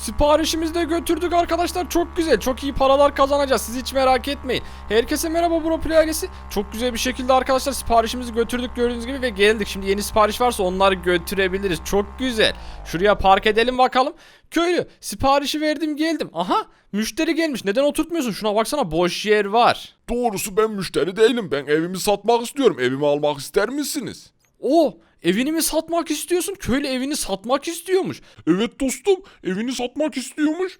Siparişimizi de götürdük arkadaşlar. Çok güzel. Çok iyi paralar kazanacağız. Siz hiç merak etmeyin. Herkese merhaba Bro ailesi. Çok güzel bir şekilde arkadaşlar siparişimizi götürdük gördüğünüz gibi ve geldik. Şimdi yeni sipariş varsa onları götürebiliriz. Çok güzel. Şuraya park edelim bakalım. Köylü siparişi verdim geldim. Aha müşteri gelmiş. Neden oturtmuyorsun? Şuna baksana boş yer var. Doğrusu ben müşteri değilim. Ben evimi satmak istiyorum. Evimi almak ister misiniz? O evini mi satmak istiyorsun? Köylü evini satmak istiyormuş. Evet dostum, evini satmak istiyormuş.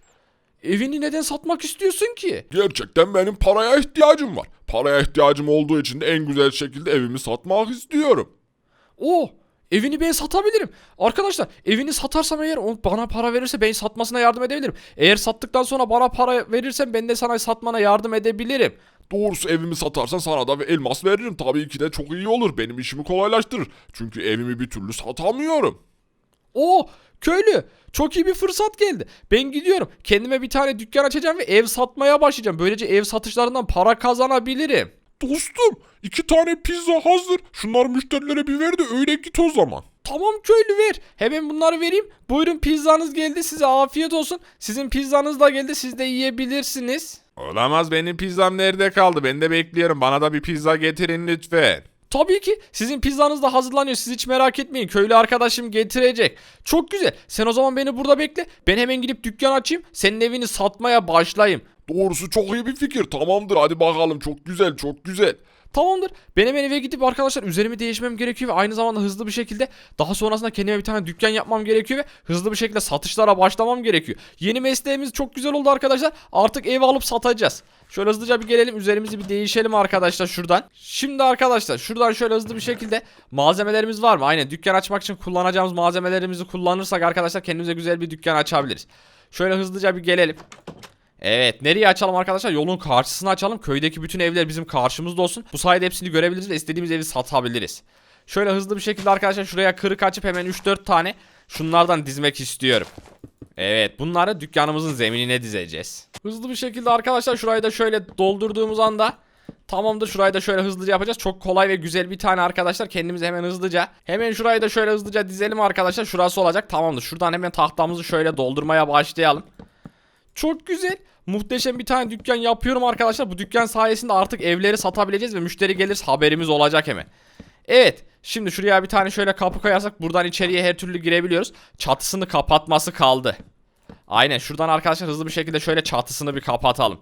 Evini neden satmak istiyorsun ki? Gerçekten benim paraya ihtiyacım var. Paraya ihtiyacım olduğu için de en güzel şekilde evimi satmak istiyorum. O evini ben satabilirim. Arkadaşlar evini satarsam eğer o bana para verirse ben satmasına yardım edebilirim. Eğer sattıktan sonra bana para verirsen ben de sana satmana yardım edebilirim. Doğrusu evimi satarsan sana da bir elmas veririm. Tabii ki de çok iyi olur. Benim işimi kolaylaştırır. Çünkü evimi bir türlü satamıyorum. O köylü çok iyi bir fırsat geldi. Ben gidiyorum. Kendime bir tane dükkan açacağım ve ev satmaya başlayacağım. Böylece ev satışlarından para kazanabilirim. Dostum, iki tane pizza hazır. Şunları müşterilere bir ver de öyle git o zaman. Tamam köylü ver. Hemen bunları vereyim. Buyurun pizzanız geldi. Size afiyet olsun. Sizin pizzanız da geldi. Siz de yiyebilirsiniz. Olamaz benim pizzam nerede kaldı? Ben de bekliyorum. Bana da bir pizza getirin lütfen. Tabii ki sizin pizzanız da hazırlanıyor. Siz hiç merak etmeyin. Köylü arkadaşım getirecek. Çok güzel. Sen o zaman beni burada bekle. Ben hemen gidip dükkan açayım. Senin evini satmaya başlayayım. Doğrusu çok iyi bir fikir. Tamamdır hadi bakalım. Çok güzel, çok güzel. Tamamdır. Ben hemen eve gidip arkadaşlar üzerimi değişmem gerekiyor ve aynı zamanda hızlı bir şekilde daha sonrasında kendime bir tane dükkan yapmam gerekiyor ve hızlı bir şekilde satışlara başlamam gerekiyor. Yeni mesleğimiz çok güzel oldu arkadaşlar. Artık ev alıp satacağız. Şöyle hızlıca bir gelelim üzerimizi bir değişelim arkadaşlar şuradan. Şimdi arkadaşlar şuradan şöyle hızlı bir şekilde malzemelerimiz var mı? Aynen dükkan açmak için kullanacağımız malzemelerimizi kullanırsak arkadaşlar kendimize güzel bir dükkan açabiliriz. Şöyle hızlıca bir gelelim. Evet nereye açalım arkadaşlar? Yolun karşısına açalım. Köydeki bütün evler bizim karşımızda olsun. Bu sayede hepsini görebiliriz ve istediğimiz evi satabiliriz. Şöyle hızlı bir şekilde arkadaşlar şuraya kırık açıp hemen 3-4 tane şunlardan dizmek istiyorum. Evet bunları dükkanımızın zeminine dizeceğiz. Hızlı bir şekilde arkadaşlar şurayı da şöyle doldurduğumuz anda Tamamdır şurayı da şöyle hızlıca yapacağız. Çok kolay ve güzel bir tane arkadaşlar. Kendimize hemen hızlıca. Hemen şurayı da şöyle hızlıca dizelim arkadaşlar. Şurası olacak. Tamamdır. Şuradan hemen tahtamızı şöyle doldurmaya başlayalım. Çok güzel. Muhteşem bir tane dükkan yapıyorum arkadaşlar. Bu dükkan sayesinde artık evleri satabileceğiz ve müşteri gelirse haberimiz olacak hemen. Evet. Şimdi şuraya bir tane şöyle kapı koyarsak buradan içeriye her türlü girebiliyoruz. Çatısını kapatması kaldı. Aynen şuradan arkadaşlar hızlı bir şekilde şöyle çatısını bir kapatalım.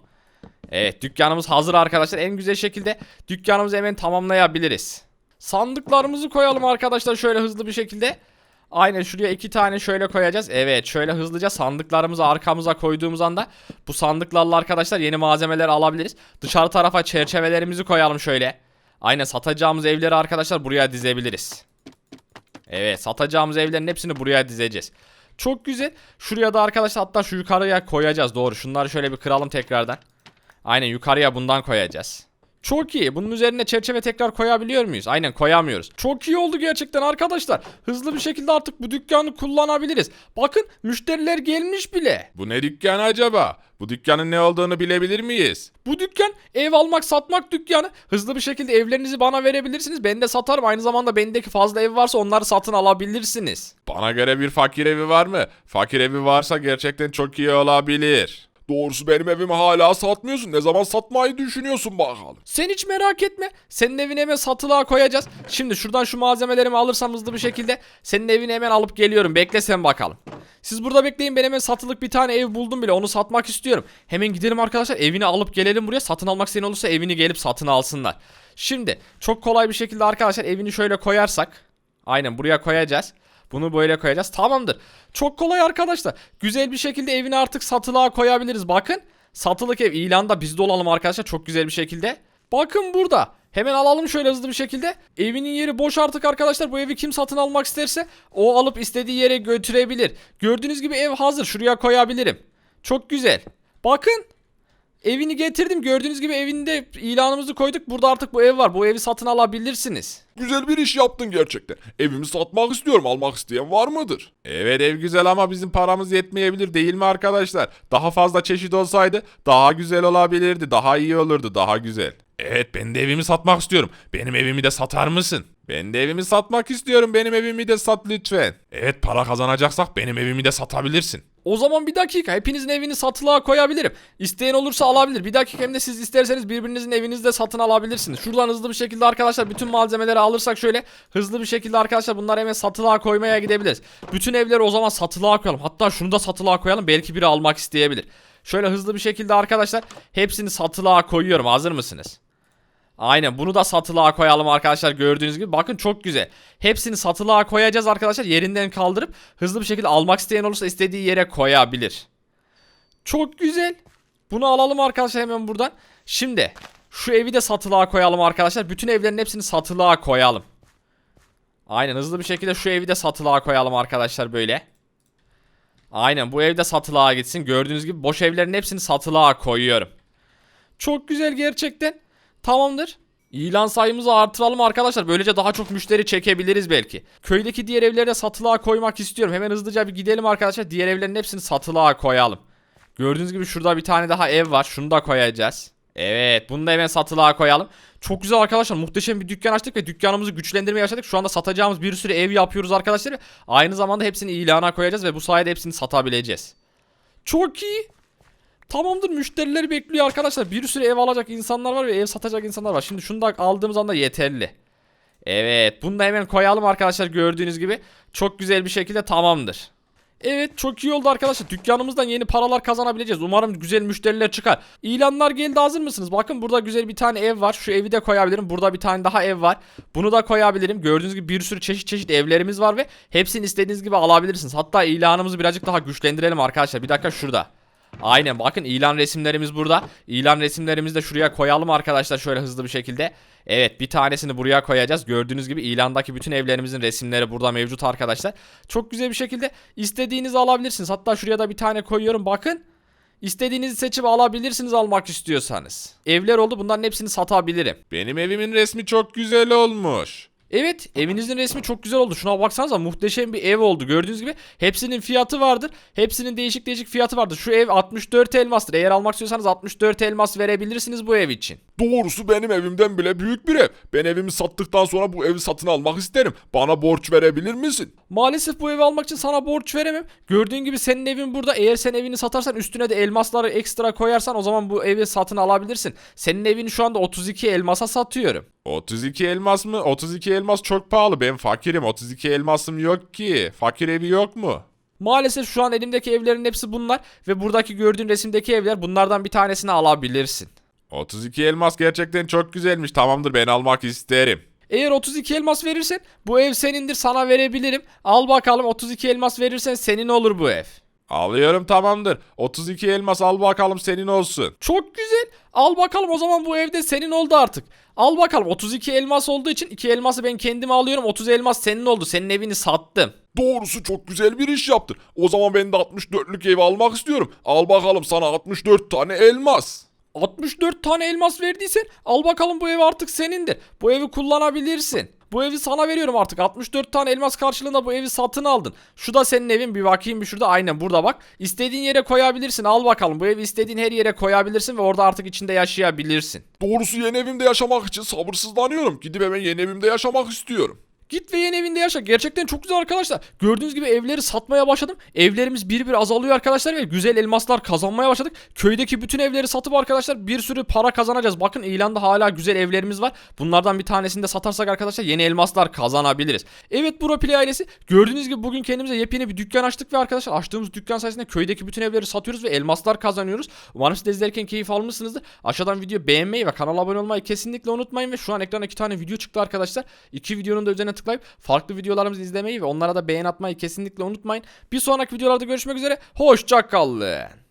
Evet dükkanımız hazır arkadaşlar. En güzel şekilde dükkanımızı hemen tamamlayabiliriz. Sandıklarımızı koyalım arkadaşlar şöyle hızlı bir şekilde. Aynen şuraya iki tane şöyle koyacağız. Evet şöyle hızlıca sandıklarımızı arkamıza koyduğumuz anda bu sandıklarla arkadaşlar yeni malzemeler alabiliriz. Dışarı tarafa çerçevelerimizi koyalım şöyle. Aynen satacağımız evleri arkadaşlar buraya dizebiliriz. Evet satacağımız evlerin hepsini buraya dizeceğiz. Çok güzel. Şuraya da arkadaşlar hatta şu yukarıya koyacağız doğru. Şunları şöyle bir kıralım tekrardan. Aynen yukarıya bundan koyacağız. Çok iyi. Bunun üzerine çerçeve tekrar koyabiliyor muyuz? Aynen koyamıyoruz. Çok iyi oldu gerçekten arkadaşlar. Hızlı bir şekilde artık bu dükkanı kullanabiliriz. Bakın müşteriler gelmiş bile. Bu ne dükkan acaba? Bu dükkanın ne olduğunu bilebilir miyiz? Bu dükkan ev almak satmak dükkanı. Hızlı bir şekilde evlerinizi bana verebilirsiniz. Ben de satarım. Aynı zamanda bendeki fazla ev varsa onları satın alabilirsiniz. Bana göre bir fakir evi var mı? Fakir evi varsa gerçekten çok iyi olabilir. Doğrusu benim evimi hala satmıyorsun. Ne zaman satmayı düşünüyorsun bakalım? Sen hiç merak etme. Senin evini hemen satılığa koyacağız. Şimdi şuradan şu malzemelerimi alırsam hızlı bir şekilde senin evini hemen alıp geliyorum. Bekle sen bakalım. Siz burada bekleyin ben hemen satılık bir tane ev buldum bile onu satmak istiyorum. Hemen gidelim arkadaşlar evini alıp gelelim buraya. Satın almak isteyen olursa evini gelip satın alsınlar. Şimdi çok kolay bir şekilde arkadaşlar evini şöyle koyarsak. Aynen buraya koyacağız. Bunu böyle koyacağız. Tamamdır. Çok kolay arkadaşlar. Güzel bir şekilde evini artık satılığa koyabiliriz. Bakın. Satılık ev ilanda bizde olalım arkadaşlar. Çok güzel bir şekilde. Bakın burada. Hemen alalım şöyle hızlı bir şekilde. Evinin yeri boş artık arkadaşlar. Bu evi kim satın almak isterse o alıp istediği yere götürebilir. Gördüğünüz gibi ev hazır. Şuraya koyabilirim. Çok güzel. Bakın. Evini getirdim. Gördüğünüz gibi evinde ilanımızı koyduk. Burada artık bu ev var. Bu evi satın alabilirsiniz. Güzel bir iş yaptın gerçekten. Evimi satmak istiyorum. Almak isteyen var mıdır? Evet ev güzel ama bizim paramız yetmeyebilir değil mi arkadaşlar? Daha fazla çeşit olsaydı daha güzel olabilirdi. Daha iyi olurdu. Daha güzel. Evet ben de evimi satmak istiyorum. Benim evimi de satar mısın? Ben de evimi satmak istiyorum. Benim evimi de sat lütfen. Evet para kazanacaksak benim evimi de satabilirsin. O zaman bir dakika hepinizin evini satılığa koyabilirim. İsteyen olursa alabilir. Bir dakika hem de siz isterseniz birbirinizin evinizi de satın alabilirsiniz. Şuradan hızlı bir şekilde arkadaşlar bütün malzemeleri alırsak şöyle hızlı bir şekilde arkadaşlar bunları hemen satılığa koymaya gidebiliriz. Bütün evleri o zaman satılığa koyalım. Hatta şunu da satılığa koyalım. Belki biri almak isteyebilir. Şöyle hızlı bir şekilde arkadaşlar hepsini satılığa koyuyorum. Hazır mısınız? Aynen bunu da satılığa koyalım arkadaşlar gördüğünüz gibi. Bakın çok güzel. Hepsini satılığa koyacağız arkadaşlar. Yerinden kaldırıp hızlı bir şekilde almak isteyen olursa istediği yere koyabilir. Çok güzel. Bunu alalım arkadaşlar hemen buradan. Şimdi şu evi de satılığa koyalım arkadaşlar. Bütün evlerin hepsini satılığa koyalım. Aynen hızlı bir şekilde şu evi de satılığa koyalım arkadaşlar böyle. Aynen bu ev de satılığa gitsin. Gördüğünüz gibi boş evlerin hepsini satılığa koyuyorum. Çok güzel gerçekten. Tamamdır. İlan sayımızı artıralım arkadaşlar. Böylece daha çok müşteri çekebiliriz belki. Köydeki diğer evleri de satılığa koymak istiyorum. Hemen hızlıca bir gidelim arkadaşlar. Diğer evlerin hepsini satılığa koyalım. Gördüğünüz gibi şurada bir tane daha ev var. Şunu da koyacağız. Evet bunu da hemen satılığa koyalım. Çok güzel arkadaşlar muhteşem bir dükkan açtık ve dükkanımızı güçlendirmeye başladık. Şu anda satacağımız bir sürü ev yapıyoruz arkadaşlar. Aynı zamanda hepsini ilana koyacağız ve bu sayede hepsini satabileceğiz. Çok iyi. Tamamdır müşterileri bekliyor arkadaşlar. Bir sürü ev alacak insanlar var ve ev satacak insanlar var. Şimdi şunu da aldığımız anda yeterli. Evet bunu da hemen koyalım arkadaşlar gördüğünüz gibi. Çok güzel bir şekilde tamamdır. Evet çok iyi oldu arkadaşlar. Dükkanımızdan yeni paralar kazanabileceğiz. Umarım güzel müşteriler çıkar. İlanlar geldi hazır mısınız? Bakın burada güzel bir tane ev var. Şu evi de koyabilirim. Burada bir tane daha ev var. Bunu da koyabilirim. Gördüğünüz gibi bir sürü çeşit çeşit evlerimiz var ve hepsini istediğiniz gibi alabilirsiniz. Hatta ilanımızı birazcık daha güçlendirelim arkadaşlar. Bir dakika şurada. Aynen bakın ilan resimlerimiz burada. İlan resimlerimizi de şuraya koyalım arkadaşlar şöyle hızlı bir şekilde. Evet bir tanesini buraya koyacağız. Gördüğünüz gibi ilandaki bütün evlerimizin resimleri burada mevcut arkadaşlar. Çok güzel bir şekilde istediğinizi alabilirsiniz. Hatta şuraya da bir tane koyuyorum bakın. İstediğinizi seçip alabilirsiniz almak istiyorsanız. Evler oldu bunların hepsini satabilirim. Benim evimin resmi çok güzel olmuş. Evet evinizin resmi çok güzel oldu. Şuna baksanıza muhteşem bir ev oldu. Gördüğünüz gibi hepsinin fiyatı vardır. Hepsinin değişik değişik fiyatı vardır. Şu ev 64 elmastır. Eğer almak istiyorsanız 64 elmas verebilirsiniz bu ev için. Doğrusu benim evimden bile büyük bir ev. Ben evimi sattıktan sonra bu evi satın almak isterim. Bana borç verebilir misin? Maalesef bu evi almak için sana borç veremem. Gördüğün gibi senin evin burada. Eğer sen evini satarsan üstüne de elmasları ekstra koyarsan o zaman bu evi satın alabilirsin. Senin evini şu anda 32 elmasa satıyorum. 32 elmas mı? 32 elmas çok pahalı. Ben fakirim. 32 elmasım yok ki. Fakir evi yok mu? Maalesef şu an elimdeki evlerin hepsi bunlar ve buradaki gördüğün resimdeki evler bunlardan bir tanesini alabilirsin. 32 elmas gerçekten çok güzelmiş. Tamamdır ben almak isterim. Eğer 32 elmas verirsen bu ev senindir sana verebilirim. Al bakalım 32 elmas verirsen senin olur bu ev. Alıyorum tamamdır. 32 elmas al bakalım senin olsun. Çok güzel. Al bakalım o zaman bu evde senin oldu artık. Al bakalım 32 elmas olduğu için 2 elması ben kendime alıyorum. 30 elmas senin oldu. Senin evini sattım. Doğrusu çok güzel bir iş yaptın. O zaman ben de 64'lük ev almak istiyorum. Al bakalım sana 64 tane elmas. 64 tane elmas verdiysen al bakalım bu ev artık senindir. Bu evi kullanabilirsin. Bu evi sana veriyorum artık. 64 tane elmas karşılığında bu evi satın aldın. Şu da senin evin. Bir bakayım bir şurada. Aynen burada bak. İstediğin yere koyabilirsin. Al bakalım. Bu evi istediğin her yere koyabilirsin ve orada artık içinde yaşayabilirsin. Doğrusu yeni evimde yaşamak için sabırsızlanıyorum. Gidip hemen yeni evimde yaşamak istiyorum. Git ve yeni evinde yaşa. Gerçekten çok güzel arkadaşlar. Gördüğünüz gibi evleri satmaya başladım. Evlerimiz bir bir azalıyor arkadaşlar ve güzel elmaslar kazanmaya başladık. Köydeki bütün evleri satıp arkadaşlar bir sürü para kazanacağız. Bakın ilanda hala güzel evlerimiz var. Bunlardan bir tanesini de satarsak arkadaşlar yeni elmaslar kazanabiliriz. Evet Bro Play ailesi gördüğünüz gibi bugün kendimize yepyeni bir dükkan açtık ve arkadaşlar açtığımız dükkan sayesinde köydeki bütün evleri satıyoruz ve elmaslar kazanıyoruz. Umarım siz de izlerken keyif almışsınızdır. Aşağıdan video beğenmeyi ve kanala abone olmayı kesinlikle unutmayın ve şu an ekrana iki tane video çıktı arkadaşlar. İki videonun da üzerine tıklayıp farklı videolarımızı izlemeyi ve onlara da beğen atmayı kesinlikle unutmayın. Bir sonraki videolarda görüşmek üzere. Hoşçakalın.